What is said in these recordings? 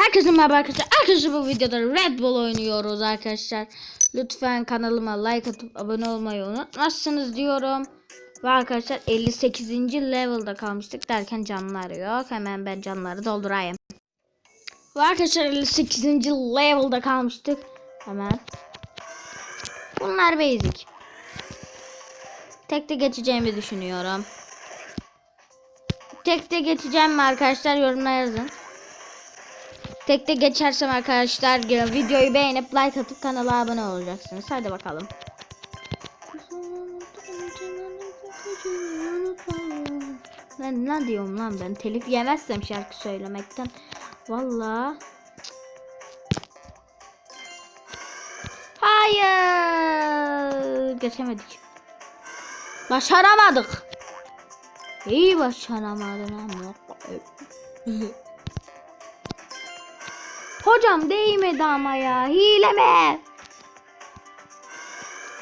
Herkese merhaba arkadaşlar. Arkadaşlar bu videoda Red Bull oynuyoruz arkadaşlar. Lütfen kanalıma like atıp abone olmayı unutmazsınız diyorum. Ve arkadaşlar 58. level'da kalmıştık derken canlar yok. Hemen ben canları doldurayım. Ve arkadaşlar 58. level'da kalmıştık. Hemen. Bunlar basic. Tekte geçeceğimi düşünüyorum. Tekte geçeceğim mi arkadaşlar yorumlara yazın. Tekte geçersem arkadaşlar videoyu beğenip like atıp kanala abone olacaksınız. Hadi bakalım. Ne, ne diyorum lan ben? Telif yemezsem şarkı söylemekten. Vallahi. Hayır. Geçemedik. Başaramadık. İyi başaramadın ama. Hocam değmedi ama ya. Hile mi?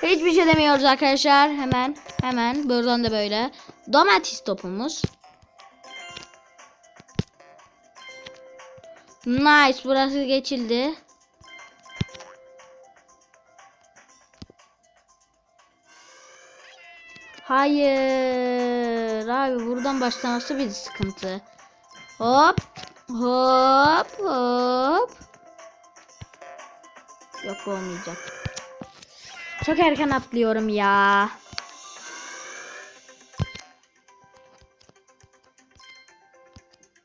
Hiçbir şey demiyoruz arkadaşlar. Hemen hemen buradan da böyle. Domates topumuz. Nice. Burası geçildi. Hayır. Abi buradan başlaması bir sıkıntı. Hop. Hop. Hop. Yok olmayacak. Çok erken atlıyorum ya.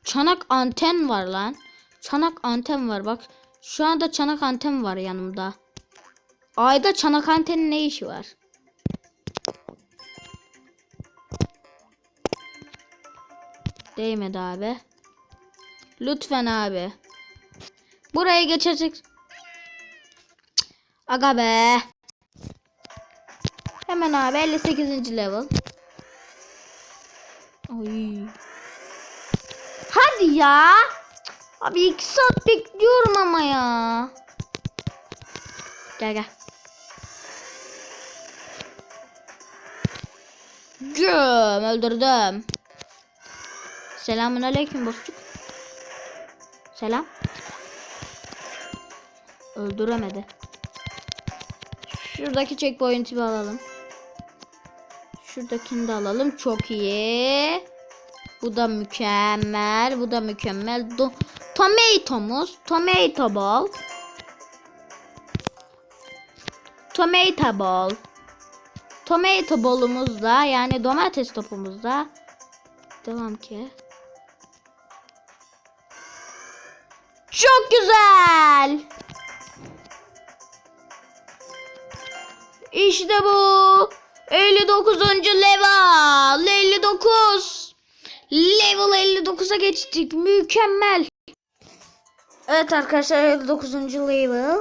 Çanak anten var lan. Çanak anten var bak. Şu anda çanak anten var yanımda. Ayda çanak antenin ne işi var? Değmedi abi. Lütfen abi. Buraya geçecek. Aga be. Hemen abi 58. level. Oy. Hadi ya. Abi 2 saat bekliyorum ama ya. Gel gel. Göm öldürdüm. Selamun aleyküm dostum. Selam. Öldüremedi. Şuradaki checkpoint'i bir alalım. Şuradakini de alalım. Çok iyi. Bu da mükemmel. Bu da mükemmel. Do Tomato'muz. Tomato ball. Tomato ball. Tomato ball'umuzda yani domates topumuzda devam ki. Çok güzel. İşte bu. 59. level. 59. Level 59'a geçtik. Mükemmel. Evet arkadaşlar 59. level.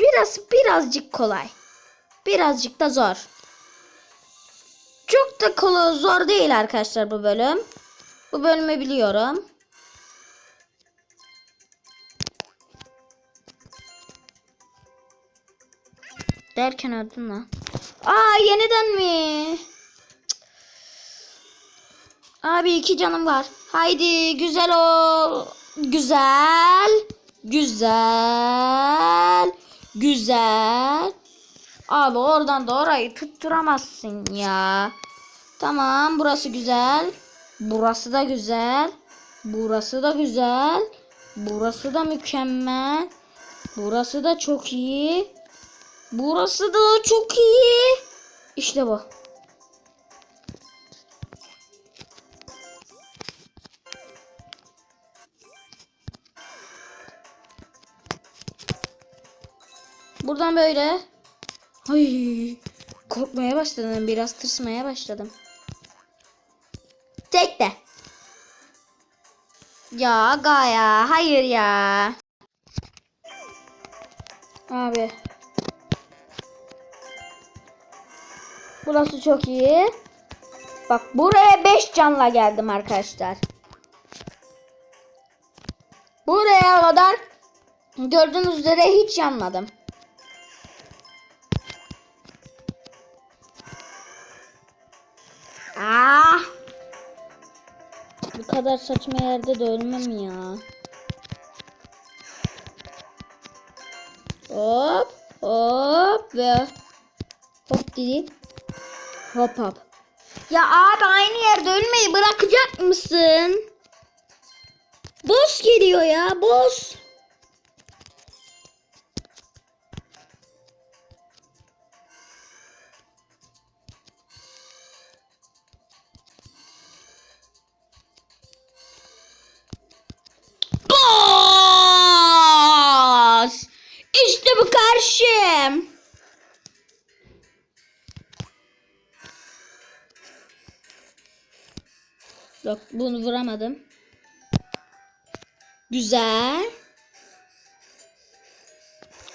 Biraz birazcık kolay. Birazcık da zor. Çok da kolay zor değil arkadaşlar bu bölüm. Bu bölümü biliyorum. Derken öldüm lan. Aa yeniden mi? Abi iki canım var. Haydi güzel ol. Güzel. Güzel. Güzel. Abi oradan da orayı tutturamazsın ya. Tamam burası güzel. Burası da güzel. Burası da güzel. Burası da mükemmel. Burası da çok iyi. Burası da çok iyi. İşte bu. Buradan böyle. Ay, korkmaya başladım. Biraz tırsmaya başladım. Tek de. Ya Gaya. Hayır ya. Abi. Burası çok iyi. Bak buraya 5 canla geldim arkadaşlar. Buraya kadar gördüğünüz üzere hiç yanmadım. Ah! Bu kadar saçma yerde de ölmem ya. Hop hop ve hop gidip Hop hop. Ya abi aynı yerde ölmeyi bırakacak mısın? Boss geliyor ya boss. Boss! İşte bu karşım. Yok bunu vuramadım. Güzel.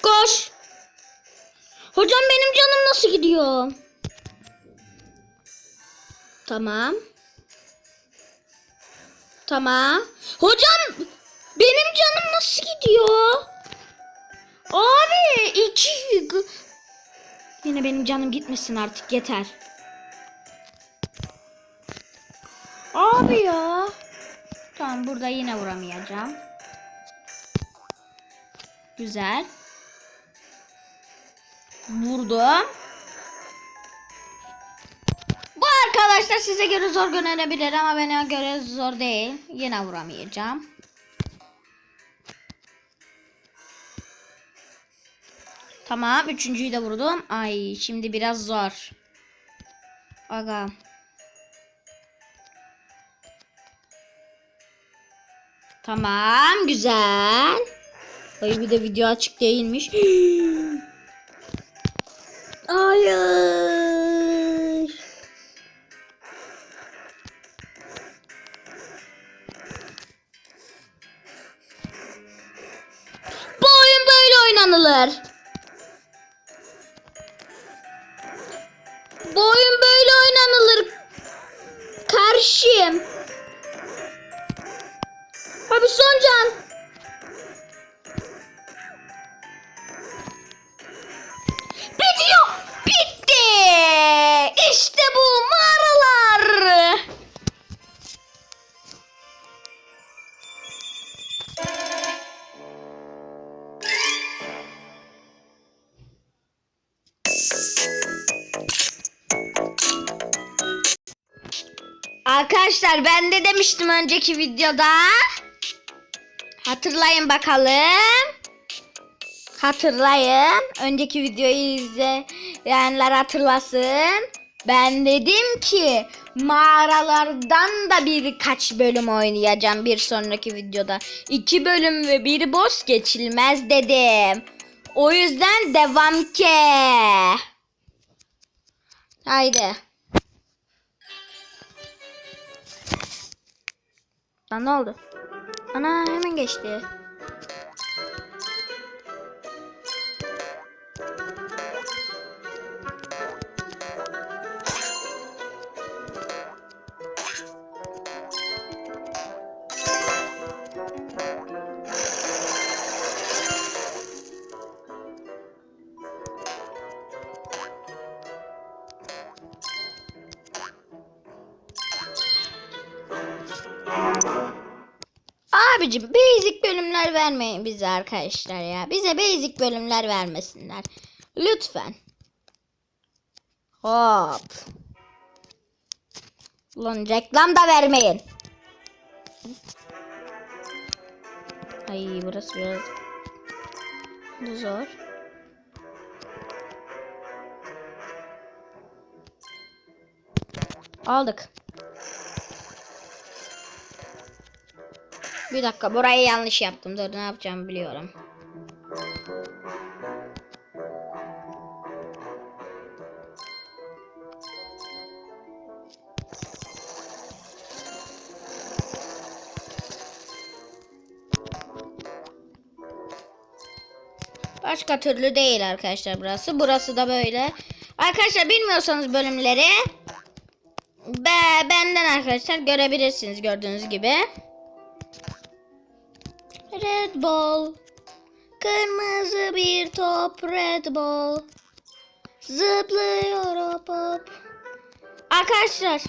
Koş. Hocam benim canım nasıl gidiyor? Tamam. Tamam. Hocam benim canım nasıl gidiyor? Abi iki Yine benim canım gitmesin artık yeter. Abi ya. Tamam burada yine vuramayacağım. Güzel. Vurdum. Bu arkadaşlar size göre zor görünebilir ama bana göre zor değil. Yine vuramayacağım. Tamam. Üçüncüyü de vurdum. Ay şimdi biraz zor. Aga. Tamam. Güzel. Ay bir de video açık değilmiş. Hayır. Bu oyun böyle oynanılır. Bu oyun böyle oynanılır. Karşıyım. Abi son can. Bitiyor. Bitti. İşte bu mağaralar. Arkadaşlar ben de demiştim önceki videoda. Hatırlayın bakalım. Hatırlayın. Önceki videoyu izleyenler hatırlasın. Ben dedim ki mağaralardan da birkaç bölüm oynayacağım bir sonraki videoda. İki bölüm ve bir boss geçilmez dedim. O yüzden devam ki. Haydi. Lan ne oldu? Ana hemen geçti. Abicim basic bölümler vermeyin bize arkadaşlar ya. Bize basic bölümler vermesinler. Lütfen. Hop. Ulan reklam da vermeyin. Ay burası biraz Bu zor. Aldık. Bir dakika burayı yanlış yaptım. Dur ne yapacağımı biliyorum. Başka türlü değil arkadaşlar burası. Burası da böyle. Arkadaşlar bilmiyorsanız bölümleri be, benden arkadaşlar görebilirsiniz gördüğünüz gibi. Red Ball. Kırmızı bir top Red Ball. Zıplıyor hop hop. Arkadaşlar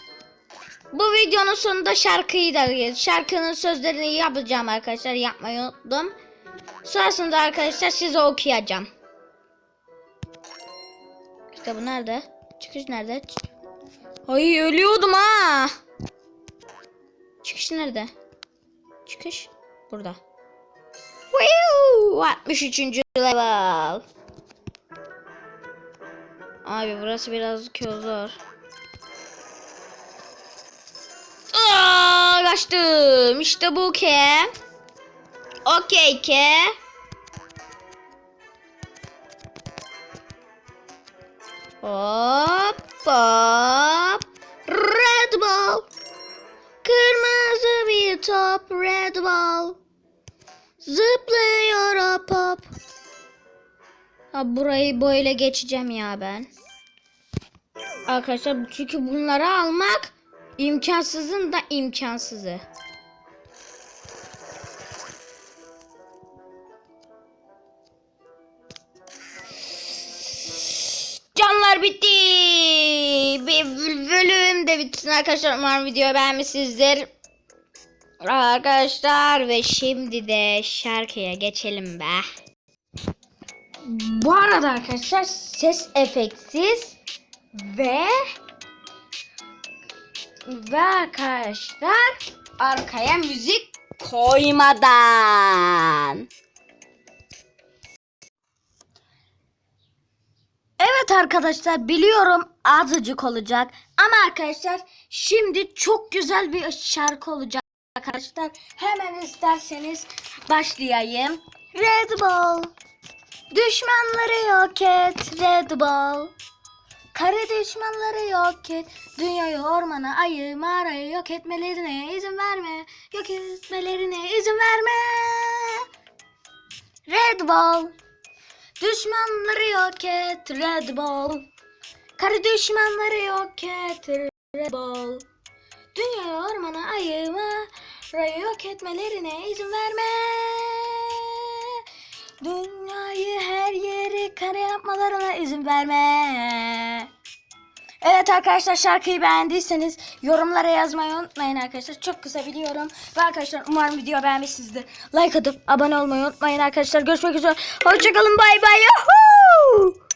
bu videonun sonunda şarkıyı da şarkının sözlerini yapacağım arkadaşlar yapmayı unuttum. Sonrasında arkadaşlar size okuyacağım. İşte bu nerede? Çıkış nerede? Ay ölüyordum ha. Çıkış nerede? Çıkış burada. Woo! 63. level. Abi burası biraz zor. Aa, kaçtım. İşte bu ke. Okey ke. Hop hop. Red ball. Kırmızı bir top. Red ball. Zıplıyor hop hop. Ha, burayı böyle geçeceğim ya ben. Arkadaşlar çünkü bunları almak imkansızın da imkansızı. Canlar bitti. Bir bölüm de bitsin arkadaşlar. Umarım video beğenmişsinizdir. Arkadaşlar ve şimdi de şarkıya geçelim be. Bu arada arkadaşlar ses efektsiz ve ve arkadaşlar arkaya müzik koymadan. Evet arkadaşlar biliyorum azıcık olacak ama arkadaşlar şimdi çok güzel bir şarkı olacak arkadaşlar. Hemen isterseniz başlayayım. Red Bull. Düşmanları yok et Red Bull. Kara düşmanları yok et. Dünyayı ormanı ayı mağarayı yok etmelerine izin verme. Yok etmelerine izin verme. Red Bull. Düşmanları yok et Red Bull. Kara düşmanları yok et Red Bull. Dünya ormanı ayı mağarayı yok etmelerine izin verme Dünyayı her yeri kara yapmalarına izin verme. Evet arkadaşlar şarkıyı beğendiyseniz yorumlara yazmayı unutmayın arkadaşlar. Çok kısa biliyorum. Ve arkadaşlar umarım video beğenmişsinizdir. Like atıp abone olmayı unutmayın arkadaşlar. Görüşmek üzere. Hoşçakalın bay bay. Yahoo!